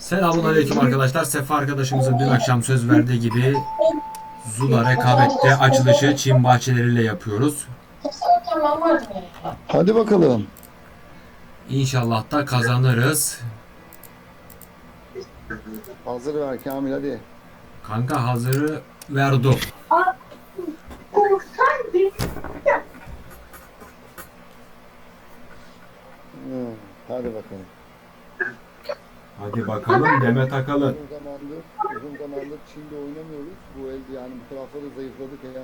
Selamun aleyküm arkadaşlar. Sefa arkadaşımızın dün akşam söz verdiği gibi Zula rekabette açılışı Çin bahçeleriyle yapıyoruz. Hadi bakalım. İnşallah da kazanırız. Hazır ver Kamil hadi. Kanka hazırı verdim. Hadi bakalım. Hadi bakalım Demet Akalın. Uzun zamandır, uzun zamandır Çin'de oynamıyoruz. Bu el yani bu tarafta da zayıfladık ya.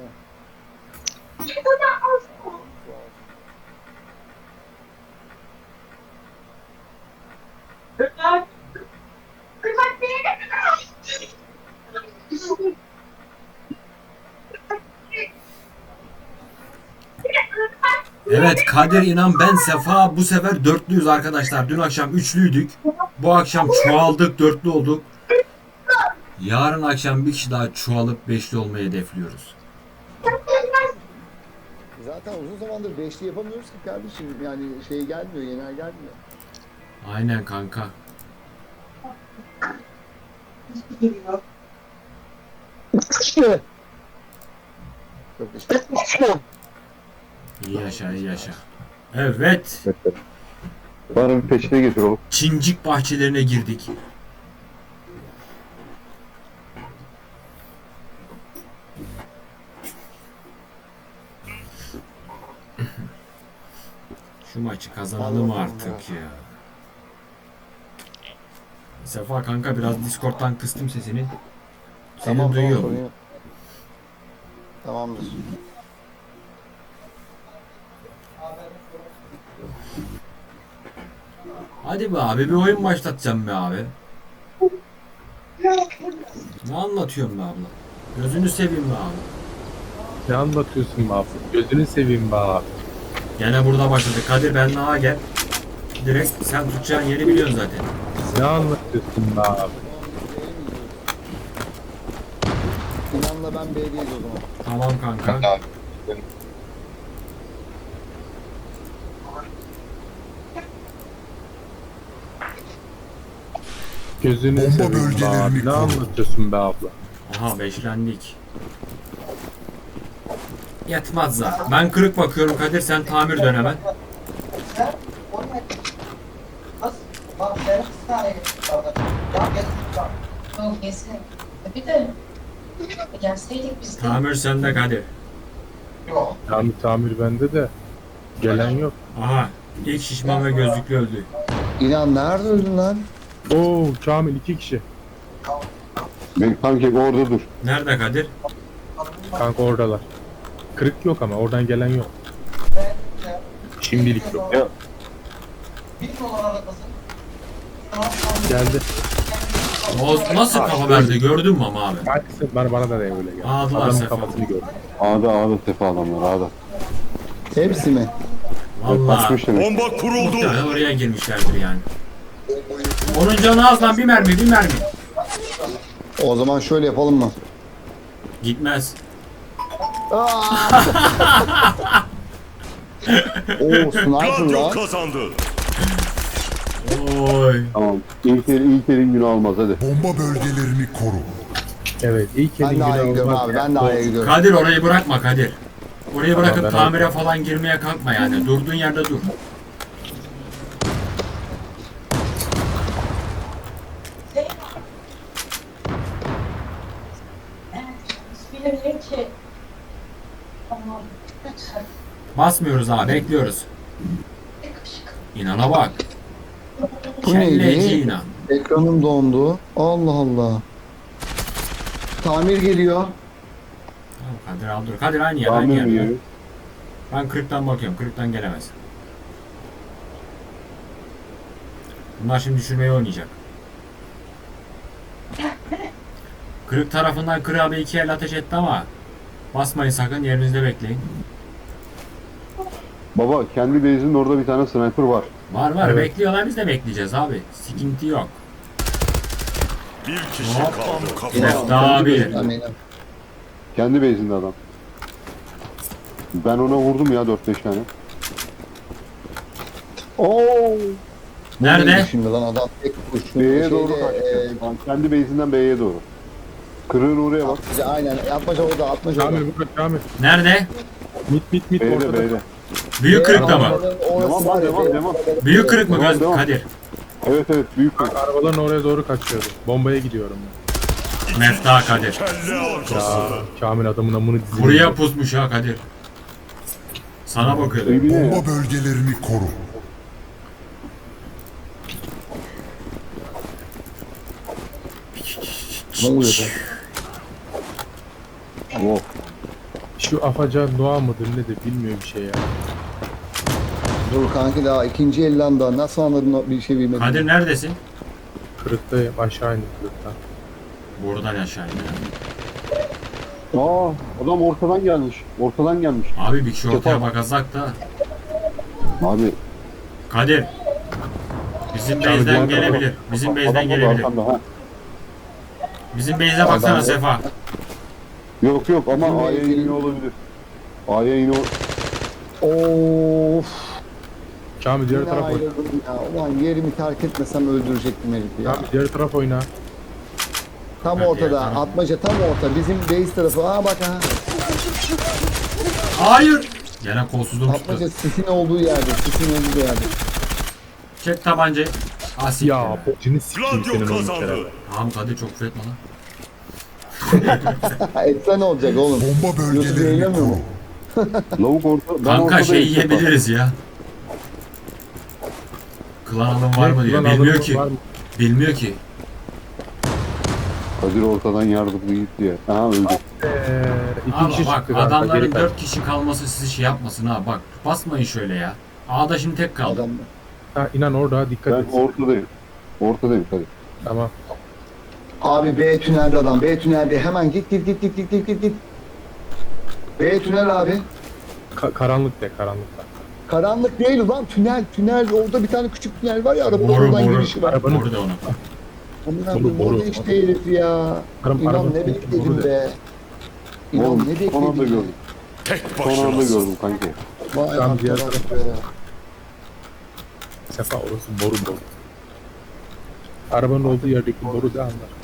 Evet Kadir İnan ben Sefa bu sefer dörtlüyüz arkadaşlar. Dün akşam üçlüydük. Bu akşam çoğaldık dörtlü olduk. Yarın akşam bir kişi daha çoğalıp beşli olmayı hedefliyoruz. Zaten uzun zamandır beşli yapamıyoruz ki kardeşim. Yani şey gelmiyor, yener gelmiyor. Aynen kanka. Yok işte. İyi yaşa iyi yaşa. Evet. Bana bir peçete getir oğlum. Çincik bahçelerine girdik. Şu maçı kazanalım artık ya. Sefa kanka biraz Discord'dan kıstım sesini. Seni Tamam, duyuyorum. Tamamdır. Hadi be abi bir oyun başlatacağım be abi. Ne anlatıyorum be abla? Gözünü seveyim be abi. Ne anlatıyorsun be abi? Gözünü seveyim be abi. Gene burada başladı. Kadir ben daha gel. Direkt sen tutacağın yeri biliyorsun zaten. Ne anlatıyorsun be abi? İnanla ben B'deyiz o zaman. Tamam kanka. Gözünü Bomba seveyim be bölgelerini abi. Ne koru. anlatıyorsun be abla? Aha beşlendik. Yetmez zaten. Ben kırık bakıyorum Kadir sen tamir dön hemen. Yok kesin. Bir de gelseydik biz de. Tamir sende Kadir. Yani tamir bende de gelen yok. Aha ilk şişman ve gözlüklü öldü. İnan nerede öldün lan? Oo Kamil iki kişi. Benim kanki orada dur. Nerede Kadir? Kanka oradalar. Kırık yok ama oradan gelen yok. Şimdilik yok. Ya Geldi. O nasıl kafa verdi gördün mü ama abi? Maalesef bana, bana da öyle geldi. Ağdılar Adamın sefa. kafasını gördüm. A'da A'da tepe adamlar A'da. Hepsi mi? Kaçmış demek. Bomba kuruldu. muhtemelen oraya girmişlerdir yani. Onun canı az lan bir mermi bir mermi. O zaman şöyle yapalım mı? Gitmez. Oo sniper Gladio lan. kazandı. Oy. Tamam. İlker, İlker'in günü olmaz hadi. Bomba bölgelerini koru. Evet ilk Ben elin de A'ya günü gidiyorum olmaz abi. ya. Ben de A'ya gidiyorum. Kadir orayı bırakma Kadir. Orayı bırakıp ben tamire falan girmeye kalkma yani. Durduğun yerde dur. Hiçbiri ki. Tamam. Lütfen. Basmıyoruz abi bekliyoruz. İnana bak. Bu Kelleci neydi? inan. Ekranım dondu. Allah Allah. Tamir geliyor. Tamam, Kadir al dur. Kadir aynı yer aynı yer. geliyor? Ben kırıktan bakıyorum. Kırıktan gelemez. Bunlar şimdi düşürmeyi oynayacak. Kırık tarafından kırığa bir iki el ateş etti ama basmayın sakın yerinizde bekleyin. Baba kendi base'inin orada bir tane sniper var. Var var Evet. bekliyorlar biz de bekleyeceğiz abi. Sıkıntı yok. Bir kişi Hop. kaldı. Bir Kafa. de daha bir. Kendi base'inde adam. Ben ona vurdum ya 4-5 tane. Oo. Nerede? Şimdi lan adam tek kurşun. B'ye doğru kaçtı. e, Lan kendi base'inden B'ye doğru. Kırığın oraya bak. Atmaca, aynen. Atmaca orada. Atmaca orada. Kamil burada Kamil. Nerede? Mit mit mit B'de ortada. B'de. Büyük kırıkta mı? Devam var lan devam devam. Büyük kırık mı Devam, Gaz- devam. Kadir? Evet evet büyük kırık. Arabaların oraya doğru kaçıyordu. Bombaya gidiyorum ben. Mefta Kadir. Kelle Ya ortası. Kamil adamın amını dizine. Buraya pusmuş ha Kadir. Sana bakıyordu. İyi ne ya? Bomba bölgelerini koru. Ne oluyor? Oh. Şu afacan Noah mıdır nedir bilmiyor bir şey ya. Dur kanki daha ikinci elden daha nasıl anladın o bir şey bilmedim. Kadir neredesin? Kırıktayım aşağı indim kırıktan. Buradan aşağı in. Aa adam ortadan gelmiş. Ortadan gelmiş. Abi bir kişi ortaya bakacak da. Abi. Kadir. Bizim base'den gelebilir. Bizim Adam base'den gelebilir. ha. Bizim base'e baksana Sefa. Yok yok ama A'ya iniyor olabilir. A'ya iniyor. Of. Kamil diğer Yine taraf oyna. ayrıldım ya. Ulan yerimi terk etmesem öldürecektim herifi ya. Kamil diğer taraf oyna. Tam ortada. Atmaca tam orta. Bizim base tarafı. Aa bak ha. Hayır. Gene kolsuzluğum Atmaca tuttu. sisin olduğu yerde. Sisin olduğu yerde. Çek tabancayı. Asil. Ya bocunu sikeyim Gladio senin oğlum kazandı. şey Tamam Kadir çok küfür etme lan. Etse ne olacak oğlum? Bomba Yusuf bölgelerini yayınlamıyor koru. mu? Lavuk orta. Ben Kanka ortadayım. şey yiyebiliriz ya. Klan alım var mı diyor. Ulan Bilmiyor adamın ki. var mı? Bilmiyor ki. Kadir ortadan yardımcı gitti ya. Aha öldü. Ee, iki Ama kişi bak çıktı kanka. adamların geri kaç. 4 kişi kalması sizi şey yapmasın ha. Bak basmayın şöyle ya. A'da şimdi tek kaldı. Adam. Ha, inan orada dikkat Ben et. ortadayım. Ortadayım Kadir. Tamam. Abi B tünelde adam. B tünelde. Hemen git git git git git git git git. B tünel abi. Ka- karanlık de karanlıkta. Karanlık değil ulan tünel tünel. Orada bir tane küçük tünel var ya arabanın Boru oradan boru. girişi var. Arabanın- Boru da onu. Amına Boru, boru. işte herif ya. Araba- İnan araba- ne bekledim de. be. İnan Oğlum ne son anda bekledim. gördüm. Tek Son anda gördüm kanki. Vay Tamam, diğer arkadaş taraf. be. Sefa orası boru boru. Arabanın olduğu yerdeki boru da anlar.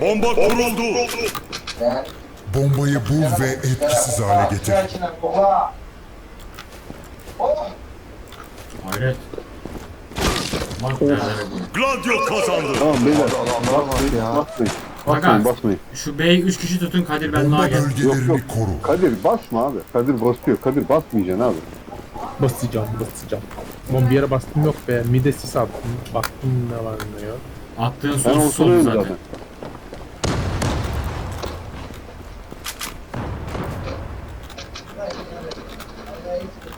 Bomba kuruldu. Bombayı bul ve etkisiz hale getir. Hayret. Bak nerede bu. Gladio kazandı. Tamam beyler. Basmayın. Bak Basmayın. Şu B'yi 3 kişi tutun Kadir ben Bomba daha gel. Yok, bölgelerini yok. koru. Kadir basma abi. Kadir basıyor. Kadir basmayacaksın abi. Basacağım basacağım. Aman bir yere bastım yok be. Mide sis attım. Baktım ne var ne yok. Attığın Ben ortadayım zaten. zaten.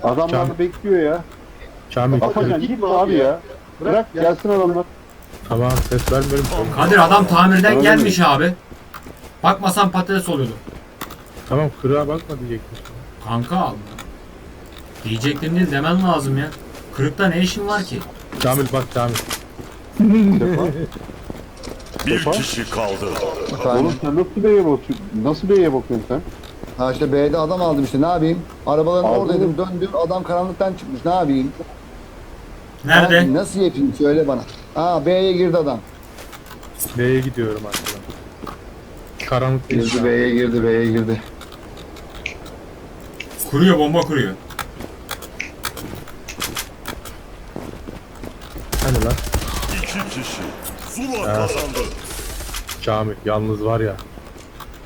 Adamlar Can- bekliyor ya. Kamil. Afacan gitme abi ya. Bırak gelsin adamlar. Tamam ses vermiyorum. Kadir adam tamirden Öyle gelmiş abi. Bakmasan patates oluyordu. Tamam kırığa bakma diyecektim. Kanka diyecektim değil demen lazım ya. Kırıkta ne işin var ki? Kamil bak Kamil. Bir Sefa. kişi kaldı. Oğlum sen nasıl B'ye bakıyorsun? Nasıl B'ye bakıyorsun sen? Ha işte B'de adam aldım işte ne yapayım? Arabaların Aldın oradaydım döndüm adam karanlıktan çıkmış ne yapayım? Nerede? Ben nasıl yapayım söyle bana. Aa B'ye girdi adam. B'ye gidiyorum arkadan. Karanlık değil. Girdi B'ye girdi B'ye girdi. Kuruyor bomba kuruyor. Hani lan İki kişi. Zula kazandı. Kamil yalnız var ya.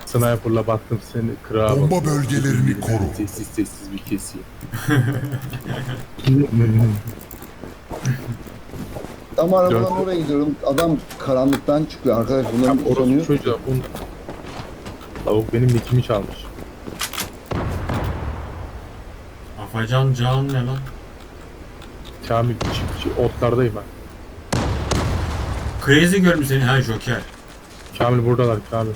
Sniper'la baktım seni kırığa bak. Bomba bölgelerini koru. Sessiz sessiz bir keseyim. Ama arabadan Dört- oraya gidiyorum. Adam karanlıktan çıkıyor. Arkadaş bunların bir sonu Orası yok. çocuğa un. Lavuk benim nickimi çalmış. Afacan can ne lan? Kamil çiftçi otlardayım ben. Crazy görmüş seni ha Joker. Kamil buradalar Kamil.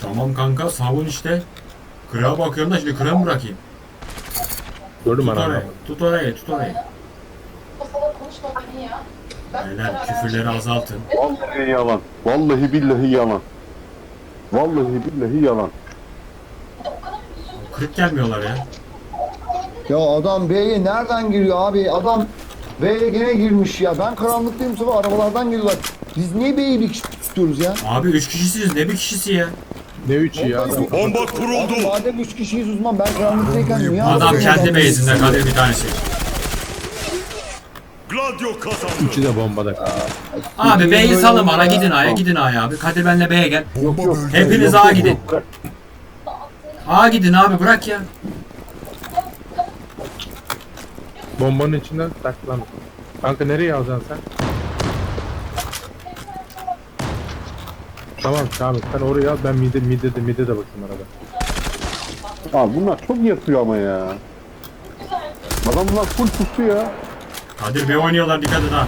Tamam kanka savun işte. Kırağa bakıyorum da şimdi kırağı mı bırakayım? Gördün mü Tut orayı, tut orayı, tut orayı. O salak konuşma beni ya. Ben Beyler küfürleri azaltın. Vallahi yalan. Vallahi billahi yalan. Vallahi billahi yalan. Kırık gelmiyorlar ya. Ya adam B'ye nereden giriyor abi? Adam B'ye gene girmiş ya. Ben karanlıktayım sefer arabalardan geliyorlar. Biz niye B'yi bir kişi tutuyoruz ya? Abi 3 kişisiniz ne bir kişisi ya? Ne üçü ya. Bomba Abi kuruldu. madem 3 kişiyiz uzman ben karanlıktayken niye Adam kendi base'inde Kadir bir tanesi. Gladio kazandı. Üçü de bombada. Abi B'yi salın bana gidin A'ya gidin A'ya abi. Kadir benle B'ye gel. Bomba bölgelerini Hepiniz A'ya gidin. A'ya gidin abi bırak ya. Bombanın içinden saklan. Kanka nereye alacaksın sen? Tamam Kamil sen oraya al ben mide mide de mide de bakayım arada. Abi bunlar çok yatıyor ama ya. Adamlar full pusu ya. Kadir B oynuyorlar dikkat et ha.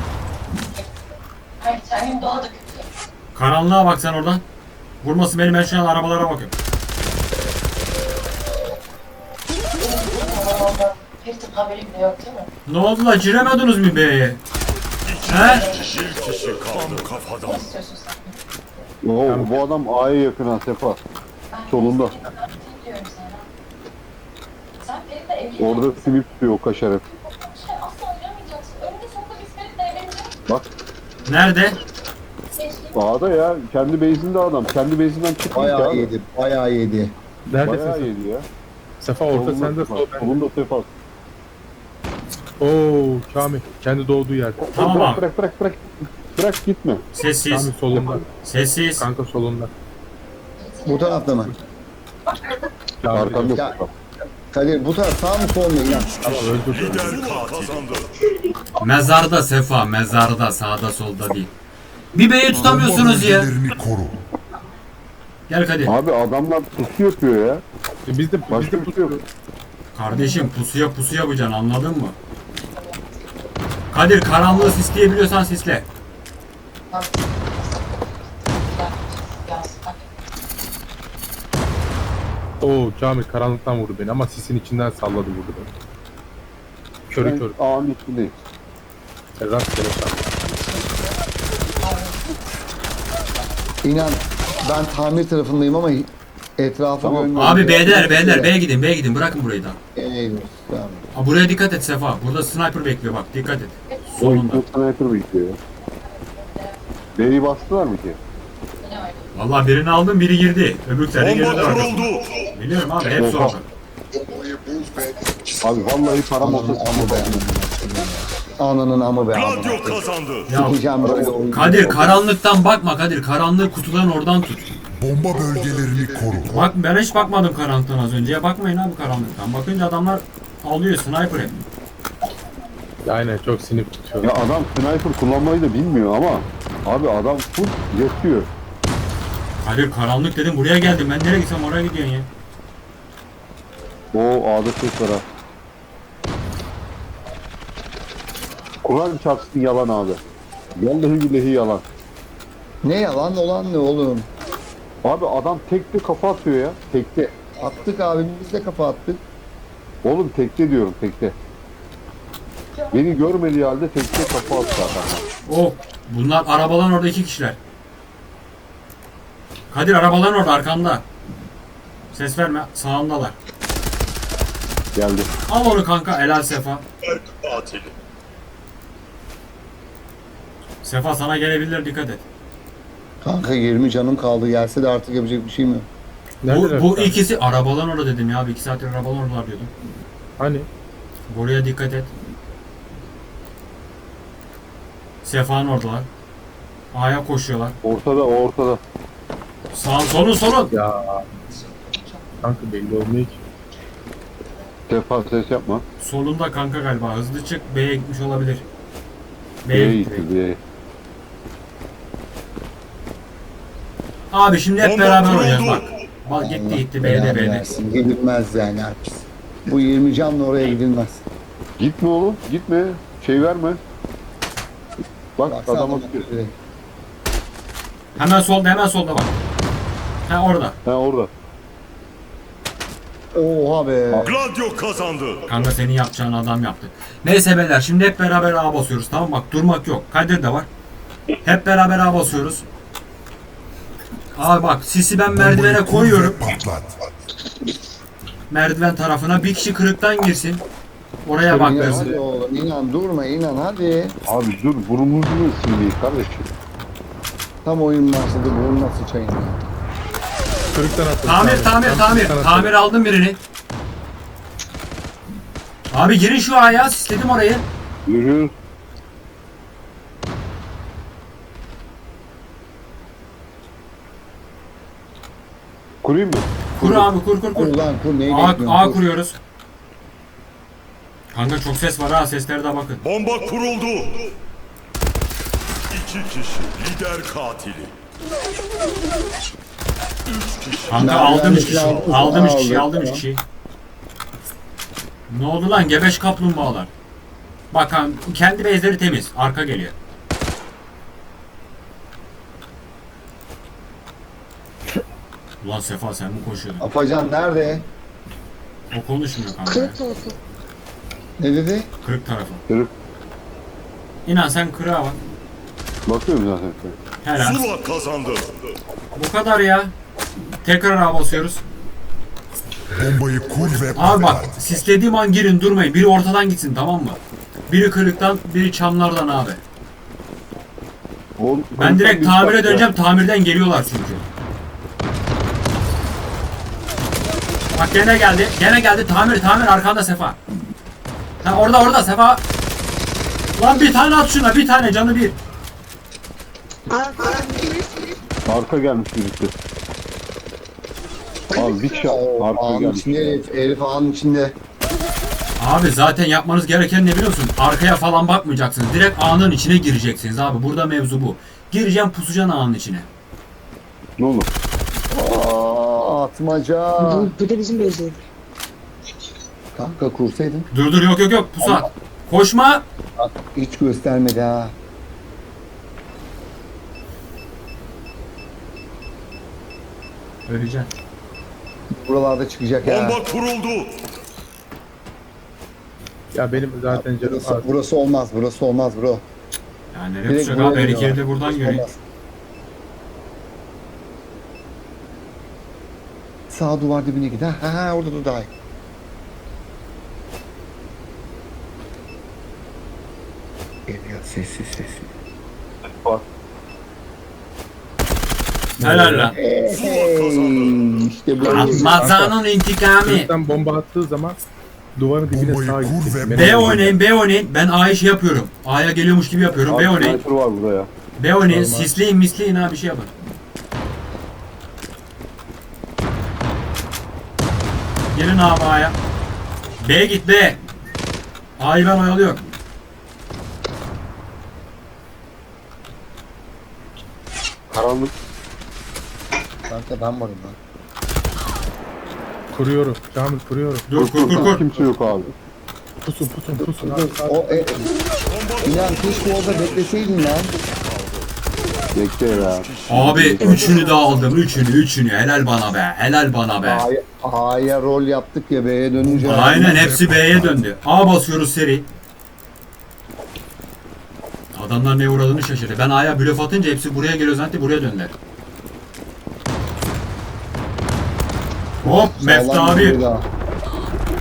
Karanlığa bak sen oradan. Vurması benim ben şu an arabalara bakıyorum. Ferit'in haberi bile yok değil mi? Ne oldu la giremediniz mi B'ye? He? Bir kişi kaldı. Tam kafadan. Ne istiyorsun sen? Oo, bu adam A'ya yakın ha Sefa. Solunda. Evli Orada simit tutuyor o. Şey biz Ferit'le evleneceğiz. Bak Nerede? A'da ya. Kendi base'inde adam. Kendi base'inden çıkmış Bayağı ya. yedi. Bayağı yedi. Neredesin Bayağı sen? yedi ya. Sefa orta Solunda sende Sefa. sol. Solunda Sefa. Oo Kamil kendi doğduğu yerde. Tamam bırak, abi. bırak bırak bırak. Bırak gitme. Sessiz. Kamil solunda. Sessiz. Kanka solunda. Bu tarafta mı? Arkanda Ya- Sefa. Kadir bu taraf sağ mı sol mu inan? Tamam öldürdü. Lider kazandı. Mezarda Sefa, mezarda sağda solda değil. Bir B'yi tutamıyorsunuz ya. bölgelerini koru. Gel Kadir. Abi adamlar pusu yapıyor ya. E Biz de biz Başka de bir şey yok. Kardeşim pusuya pusu yapacaksın anladın mı? Kadir karanlığı sisleyebiliyorsan sisle. Oo Kamil karanlıktan vurdu beni ama sisin içinden salladı vurdu beni. Körü körü. Ben A'nın içindeyim. E, Rastgele salladı. İnan ben tamir tarafındayım ama etrafı Tamam. görmüyorum. Abi B'deler B'deler B'ye gidin B'ye gidin bırakın burayı da. Eyvallah. Tamam. Ha, buraya dikkat et Sefa. Burada sniper bekliyor bak dikkat et. Yüzden sniper bekliyor B'yi bastılar mı ki? Vallahi birini aldım biri girdi. Öbürleri girdi Bomba kuruldu. Biliyorum abi hepsi Oha. orada. Abi vallahi param olsa amı be. Ananın amı be. koyayım. kazandı. Ya Sikeceğim böyle oyunu. Kadir karanlıktan bakma Kadir. Karanlığı kutuların oradan tut. Bomba bölgelerini koru. Bak ben hiç bakmadım karanlıktan az önce. Ya bakmayın abi karanlıktan. Bakınca adamlar alıyor sniper hep. Aynen çok sinir tutuyor. Ya adam sniper kullanmayı da bilmiyor ama abi adam full yatıyor. Kadir karanlık dedim buraya geldim. Ben nereye gitsem oraya gidiyorsun ya. O A'da ses var ha. Kur'an çarpsın yalan abi. Vallahi billahi yalan. Ne yalan olan ne oğlum? Abi adam tekte kafa atıyor ya. Tekte. Attık abi biz de kafa attık. Oğlum tekte diyorum tekte. Beni görmediği halde tekte kafa attı adam. Oh bunlar arabalan orada iki kişiler. Kadir arabalan orada arkanda. Ses verme sağındalar. Geldi. Al onu kanka helal Sefa. Sefa sana gelebilir dikkat et. Kanka 20 canım kaldı. Gelse de artık yapacak bir şey mi? Neredeler Bu, bu ikisi arabalan orada dedim ya abi. iki saattir arabalan oradalar diyordum. Hani? Buraya dikkat et. Sefa'nın oradalar. A'ya koşuyorlar. Ortada ortada. Sağın solun solun. Ya. Kanka belli olmuyor ki. Sefa ses yapma. Solunda kanka galiba. Hızlı çık. B'ye gitmiş olabilir. B'ye gitti. B'ye. Abi şimdi hep beraber oynayacağız bak. Bak gitti gitti B'de B'de. Gidilmez yani artık. Bu 20 canla oraya gidilmez. Gitme oğlum gitme. Şey verme. Bak Baksana adama adamın üzerine. Hemen solda hemen solda bak. Ha orada. Ha orada. Oha be. Gladio kazandı. Kanka senin yapacağın adam yaptı. Neyse beyler şimdi hep beraber A basıyoruz tamam mı? bak durmak yok. Kadir de var. Hep beraber A basıyoruz. Abi bak sisi ben merdivene koyuyorum. Patlat. Merdiven tarafına bir kişi kırıktan girsin. Oraya bak İnan oğlum durma inan hadi. Abi dur burnumuzu silmeyi kardeşim. Tam oyun başladı burun nasıl çayın ya. Kırıktan attım. Tamir tamir Tam tamir. Tamir aldım birini. Abi girin şu aya sisledim orayı. Yürü. Kurayım mı? Kur abi kur kur kur. Kur lan kur neyi A, bekliyorsun? A Kur. kuruyoruz. Kanka çok ses var ha seslere de bakın. Bomba kuruldu. İki kişi lider katili. Üç kişi. Kanka aldım üç kişi. Aldım üç Aldım, kişi aldım üç kişi. Ne oldu lan gebeş kaplumbağalar. Bakın kendi bezleri temiz. Arka geliyor. Ulan Sefa sen mi koşuyordun? Afacan nerede? O konuşmuyor kanka. Kırık tarafı. Ne dedi? Kırık tarafı. Kırık. İnan sen kırığa bak. Bakıyorum zaten. Helal. Zula kazandı. Bu kadar ya. Tekrar A basıyoruz. Bombayı kur ve Abi bak sislediğim an girin durmayın. Biri ortadan gitsin tamam mı? Biri kırıktan, biri çamlardan abi. Oğlum, Ben direkt tamire döneceğim. Tamirden geliyorlar çünkü. Bak gene geldi. Gene geldi. Tamir tamir arkanda Sefa. Ha orada orada Sefa. Lan bir tane at şuna. Bir tane canı bir. Arka gelmiş birisi. Abi bir şey arka Ağın gelmiş. içinde herif, herif ağın içinde. Abi zaten yapmanız gereken ne biliyorsun? Arkaya falan bakmayacaksınız. Direkt ağının içine gireceksiniz abi. Burada mevzu bu. Gireceğim pusacaksın ağının içine. Ne olur? Aa atmaca. Bu, bu da bizim bezeydi. Kanka kursaydın. Dur dur yok yok yok pusat. Koşma. Hiç göstermedi ha. Öleceğim. Buralarda çıkacak ya. Bomba kuruldu. Ya benim zaten canım Burası, az. burası olmaz, burası olmaz bro. Yani nereye Direkt buraya abi? Her geliyorlar. ikili de buradan Burası göreyim. olmaz. Sağ duvar dibine git. Ha, ha, ha orada dur daha iyi. Sessiz sessiz. Helal lan. Hey, işte intikamı. Kırıktan bomba attığı zaman duvarın dibine Bombayı sağa kur ve B oynayın, B oynayın. Ben A'ya şey yapıyorum. A'ya geliyormuş gibi yapıyorum. B oynayın. sniper var burada ya. B oynayın. Sisleyin, misleyin ha bir şey yapın. Gelin abi A'ya. B git B. A'yı ben oyalıyorum. Karanlık. Kanka ben varım lan. Kuruyorum. Kamil kuruyorum. Dur kur kur kur. Kimse yok abi. Pusun pusun pusun. Dur, o, e, İnan keşke orada bekleseydin lan. Bekle ya. Abi üçünü de aldım. Üçünü, üçünü. Helal bana be. Helal bana be. A'ya, A'ya rol yaptık ya B'ye dönünce. Aynen hepsi B'ye döndü. A basıyoruz seri. Adamlar ne uğradığını şaşırdı. Ben A'ya blöf atınca hepsi buraya geliyor zaten buraya döndüler. Hop Sağlam abi. bir daha.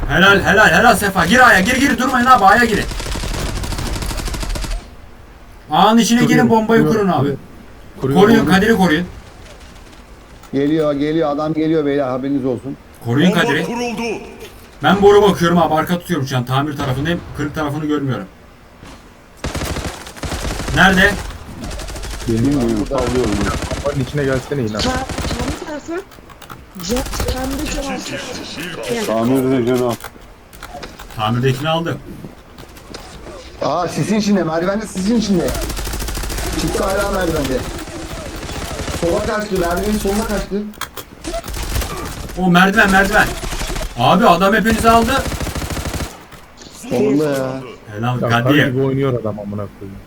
Helal helal helal Sefa. Gir A'ya gir gir durmayın abi A'ya girin. A'nın içine girin bombayı kuruyorum, kurun abi. kuruyorum. Koruyun Kadir'i koruyun. Geliyor geliyor adam geliyor beyler haberiniz olsun. Koruyun Bomba Kadir'i. kuruldu. Ben boru bakıyorum abi arka tutuyorum şu an tamir tarafındayım. Kırık tarafını görmüyorum. Nerede? Bilmiyorum sallıyorum. bunu. Duvarın içine gelsene inan. Kendi tarafı. Ce kendi. Yani Tamir ha. Tamirdekini aldım. Aa sisin içinde merdivende sisin içinde. Çıktı hala merdivende. Sola kaçtı merdivenin soluna kaçtı. O merdiven merdiven. Abi adam hepinizi aldı. Sonunda ya. Helal Ya karı Kadir. gibi oynuyor adam amına koyayım.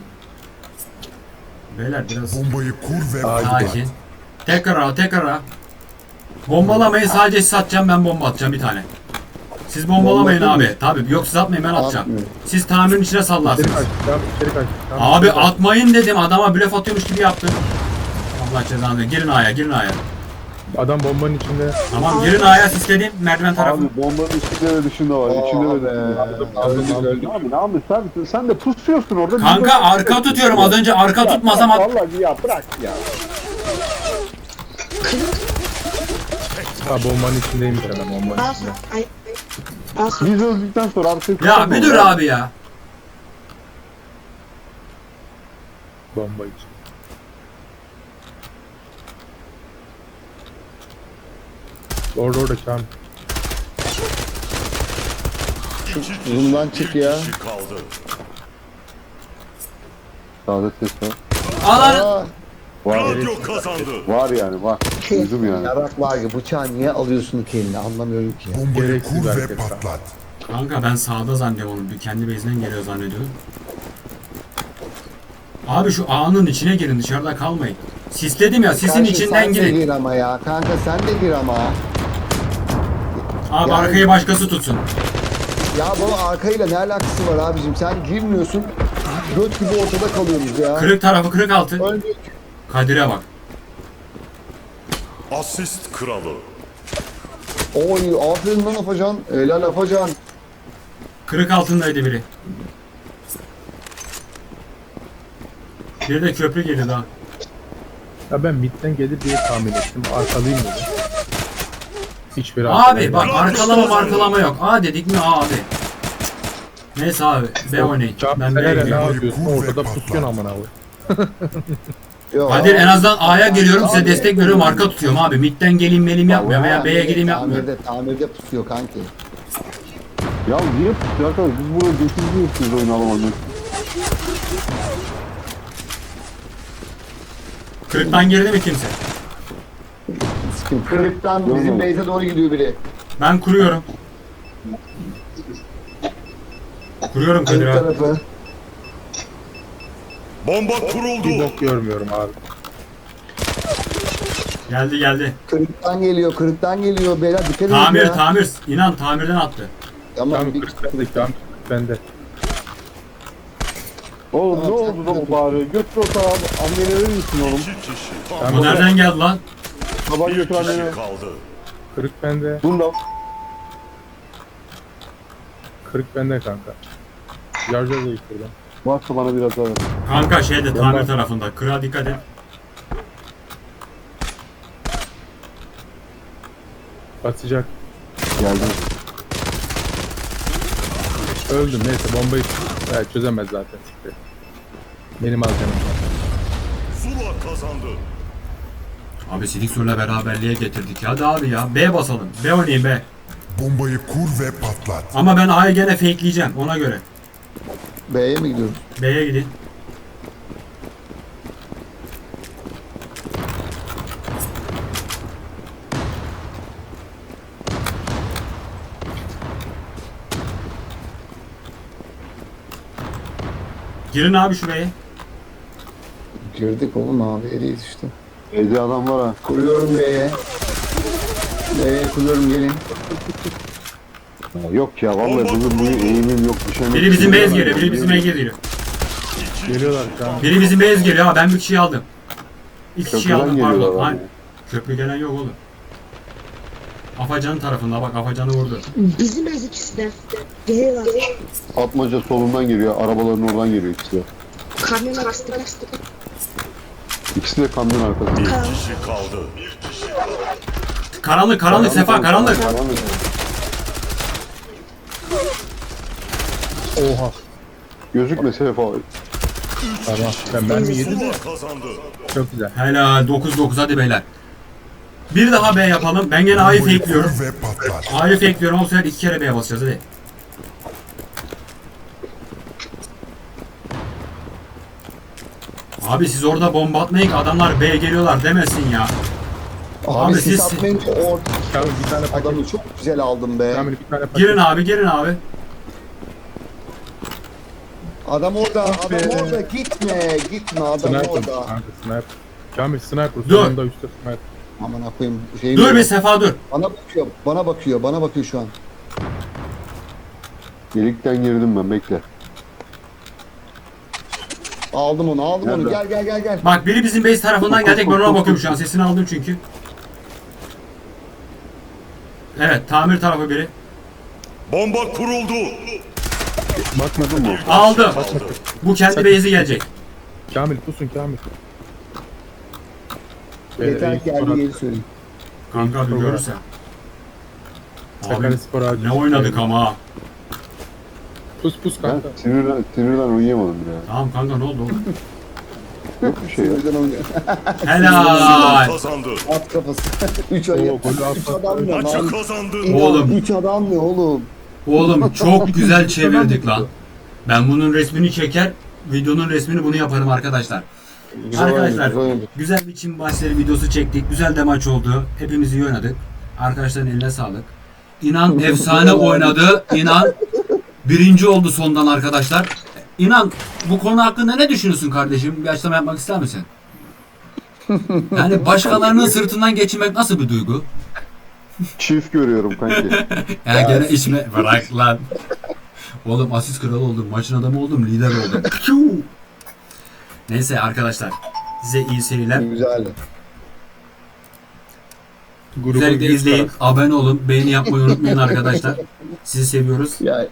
Beyler biraz Bombayı kur ve sakin. Tekrar al tekrar al. Bombalamayın sadece siz atacağım ben bomba atacağım bir tane. Siz bombalamayın Bomba abi. Tabi yok siz atmayın ben atacağım. Siz tamirin içine sallarsınız. kaç. Kaç. Abi kaç. atmayın dedim adama blöf atıyormuş gibi yaptın. Allah cezanı ver. Girin A'ya girin A'ya. Adam bombanın içinde. Tamam girin A'ya sisledim merdiven tarafı. Abi bombanın içinde ve dışında var. içinde ve dışında. Aldım aldım. Abi abi sen, sen de pusuyorsun orada. Kanka arka tutuyorum az önce arka tutmasam at- Vallahi ya bırak ya. Ha bombanın içindeyim ben bombanın içinde. ay Biz öldükten sonra arkayı Ya bir dur abi ya. Bomba için. Orada orada Kamil. Bundan çık ya. kaldı. Sade ses var. Alan Aa, Var, Radyo kazandı. var yani var. Duydum yani. yarak var ya bıçağı niye alıyorsun ki eline anlamıyorum ki. Bombayı Gereksiz kur ve hareket. patlat. Kanka ben sağda zannediyorum onu. Bir Kendi base'inden geliyor zannediyorum. Abi şu A'nın içine girin dışarıda kalmayın. Sisledim ya sisin Kanka içinden sen de girin. gir ama ya. Kanka sen de gir ama. Abi Yani- arkayı başkası tutsun. Ya bu arkayla ne alakası var abicim? Sen girmiyorsun. Göt gibi ortada kalıyoruz ya. Kırık tarafı kırık altı. Öldük. Kadir'e bak. Asist kralı. Oy aferin lan Afacan. Helal Afacan. Kırık altındaydı biri. Bir de köprü geliyor daha. Ya ben midden gelir diye tahmin ettim. Arkalıyım dedim. Hiçbiri Abi bak arkalama markalama yok. A dedik mi A abi. Neyse abi B oynayın. Ben B'ye hele ne gidiyorum. yapıyorsun? Ortada pusuyorsun amına koyayım. Yok. Kadir en azından A'ya geliyorum size destek veriyorum arka tutuyorum abi. Midden geleyim benim yapmıyor veya B'ye gideyim yapmıyor. Tamirde, tamirde pusuyor kanki. Ya niye pusuyor arkadaş? Biz bunu geçirmiyoruz siz oyunu alamadınız. Kırıktan girdi mi kimse? Sikim. Kırıktan bizim base'e doğru gidiyor biri. Ben kuruyorum. Kuruyorum Kadir Kırık abi. tarafı. Bomba Bir kuruldu. bok görmüyorum abi. Geldi geldi. Kırıktan geliyor, kırıktan geliyor. Beyler dikkat edin Tamir ya. tamir. İnan tamirden attı. Tamam Kamil bir... kırık bende. Kamil kırık bende. Oğlum ne oldu da o bari? Götür o tarafa. Annene verir misin oğlum? O nereden geldi lan? Baba Bir götür annene. kişi kaldı. Kırık bende. Bunda. Kırık bende kanka. Yarca da şuradan. Varsa bana biraz daha ver. Kanka şeyde tamir tarafında. Kıra dikkat et. Basacak. Geldim. Öldüm neyse bombayı evet, çözemez zaten. Benim canım var. Zula kazandı. Abi Siliksur'la beraberliğe getirdik. Hadi abi ya. B basalım. B oynayın B. Bombayı kur ve patlat. Ama ben A'yı gene fakeleyeceğim ona göre. B'ye mi gidiyoruz? B'ye gidin. Girin abi şu B'ye. Girdik oğlum abi. Eriyiz işte. Evde adam var ha. Kuruyorum B'ye. B'ye kuruyorum gelin. Ya Yok ya vallahi bugün bu eğimim yok. Bir şey Biri bizim base geliyor, biri bizim base geliyor. Geliyorlar an. Biri bizim base geliyor ha ben bir kişiyi aldım. İki kişiyi Köprüden aldım geliyorlar pardon. abi. Hayır. Köprü gelen yok oğlum. Afacan'ın tarafında bak Afacan'ı vurdu. bizim ez ikisi de. Geliyorlar. Atmaca solundan geliyor. Arabaların oradan geliyor ikisi bastık bastık. İkisi de kamyon arkasında. Bir kişi kaldı. Karanlık karanlık Sefa karanlık. Karanlık. Oha. Gözükme Sefa. Tamam. Ben mermi yedim. Kazandı. Çok güzel. Helal 9-9 hadi beyler. Bir daha B yapalım. Ben gene A'yı fakeliyorum. A'yı fakeliyorum. O sefer iki kere B'ye basacağız hadi. Abi siz orada bomba atmayın ki adamlar B geliyorlar demesin ya. Abi, Abi siz siz- atmayınca o Kamil bir tane paket. adamı çok güzel aldım be. Kamil bir tane paket. Girin abi girin abi. Adam orada, adam be. orada. Gitme, gitme adam Sniper. orada. Kanka sniper. Kamil sniper. Dur. Sonunda üstte sniper. Aman koyayım. Şeyim Dur yok. bir Sefa dur. Bana bakıyor, bana bakıyor, bana bakıyor şu an. Delikten girdim ben bekle. Aldım onu, aldım onu. Nerede? Gel gel gel gel. Bak biri bizim base tarafından gelecek ben ona bakıyorum şu an sesini aldım çünkü. Evet tamir tarafı biri. Bomba kuruldu. Bakmadın mı? Aldım. Bu kendi base'i gelecek. Kamil pusun Kamil. Ee, Yeter Eyüp geldi Spor- geri söyleyeyim. Kanka bir görürsen. Abi ne oynadık ama. ha. Pus pus Ben kanka. sinirden, sinirden uyuyamadım ya. Tamam kanka ne oldu oğlum? Yok bir şey ya. Sinirden oynuyor. Zula Helal. kazandı. At kafası. 3 ay. Oo, golü 3 atmak. adam ne Maçı lan? kazandı. Oğlum. 3 adam ne oğlum? Oğlum çok güzel çevirdik lan. Ben bunun resmini çeker, videonun resmini bunu yaparım arkadaşlar. Güzel Arkadaşlar oynadı, güzel oynadı. güzel bir Çin başları videosu çektik. Güzel de maç oldu. Hepimiz iyi oynadık. Arkadaşların eline sağlık. İnan efsane oynadı. İnan birinci oldu sondan arkadaşlar. İnan bu konu hakkında ne düşünüyorsun kardeşim? Bir açıklama yapmak ister misin? Yani başkalarının sırtından geçinmek nasıl bir duygu? Çift görüyorum kanki. Ya gene içme bırak lan. Oğlum asist kralı oldum, maçın adamı oldum, lider oldum. Neyse arkadaşlar size iyi seyirler. Güzel. Grubu Özellikle büyük izleyin, abone olun, beğeni yapmayı unutmayın arkadaşlar. Sizi seviyoruz. Ya